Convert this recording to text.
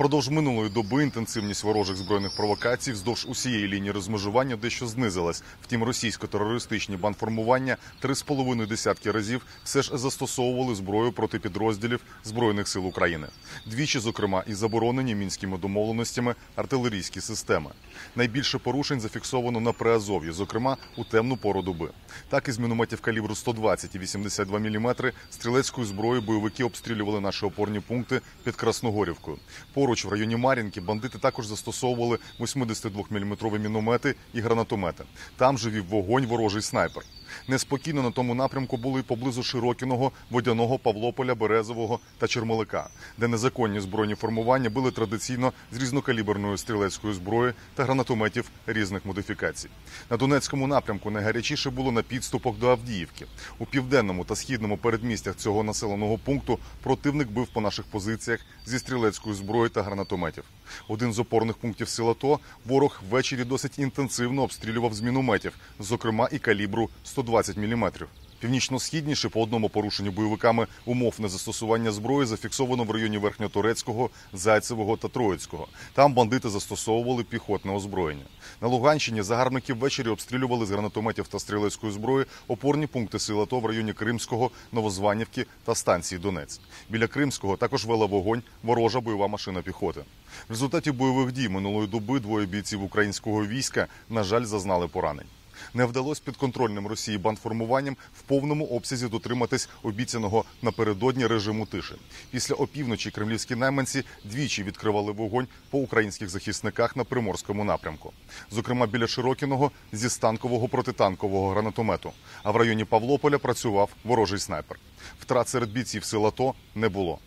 Впродовж минулої доби інтенсивність ворожих збройних провокацій вздовж усієї лінії розмежування дещо знизилась. Втім, російсько-терористичні бандформування три з половиною десятки разів все ж застосовували зброю проти підрозділів збройних сил України. Двічі, зокрема, і заборонені мінськими домовленостями артилерійські системи. Найбільше порушень зафіксовано на Приазов'ї, зокрема у темну пору доби. Так із мінометів калібру 120 і 82 мм стрілецькою зброєю бойовики обстрілювали наші опорні пункти під Красногорівкою. Поруч в районі Мар'їнки бандити також застосовували 82-мм міномети і гранатомети. Там же вів вогонь ворожий снайпер. Неспокійно на тому напрямку були поблизу Широкіного, Водяного, Павлополя, Березового та Чермолика, де незаконні збройні формування були традиційно з різнокаліберної стрілецької зброї та гранатометів різних модифікацій. На Донецькому напрямку найгарячіше було на підступах до Авдіївки. У південному та східному передмістях цього населеного пункту противник бив по наших позиціях зі стрілецької зброї та гранатометів. Один з опорних пунктів сил АТО ворог ввечері досить інтенсивно обстрілював з мінометів, зокрема і калібру 120 мм. Північно-східніше по одному порушенню бойовиками умов незастосування зброї зафіксовано в районі Верхньотурецького, Зайцевого та Троїцького. Там бандити застосовували піхотне озброєння. На Луганщині загарбники ввечері обстрілювали з гранатометів та стрілецької зброї опорні пункти сил АТО в районі Кримського, Новозванівки та станції Донець. Біля Кримського також вела вогонь ворожа бойова машина піхоти. В результаті бойових дій минулої доби двоє бійців українського війська, на жаль, зазнали поранень. Не вдалося підконтрольним Росії бандформуванням в повному обсязі дотриматись обіцяного напередодні режиму тиші. Після опівночі кремлівські найманці двічі відкривали вогонь по українських захисниках на приморському напрямку, зокрема біля Широкіного зі станкового протитанкового гранатомету. А в районі Павлополя працював ворожий снайпер. Втрат серед бійців сил АТО не було.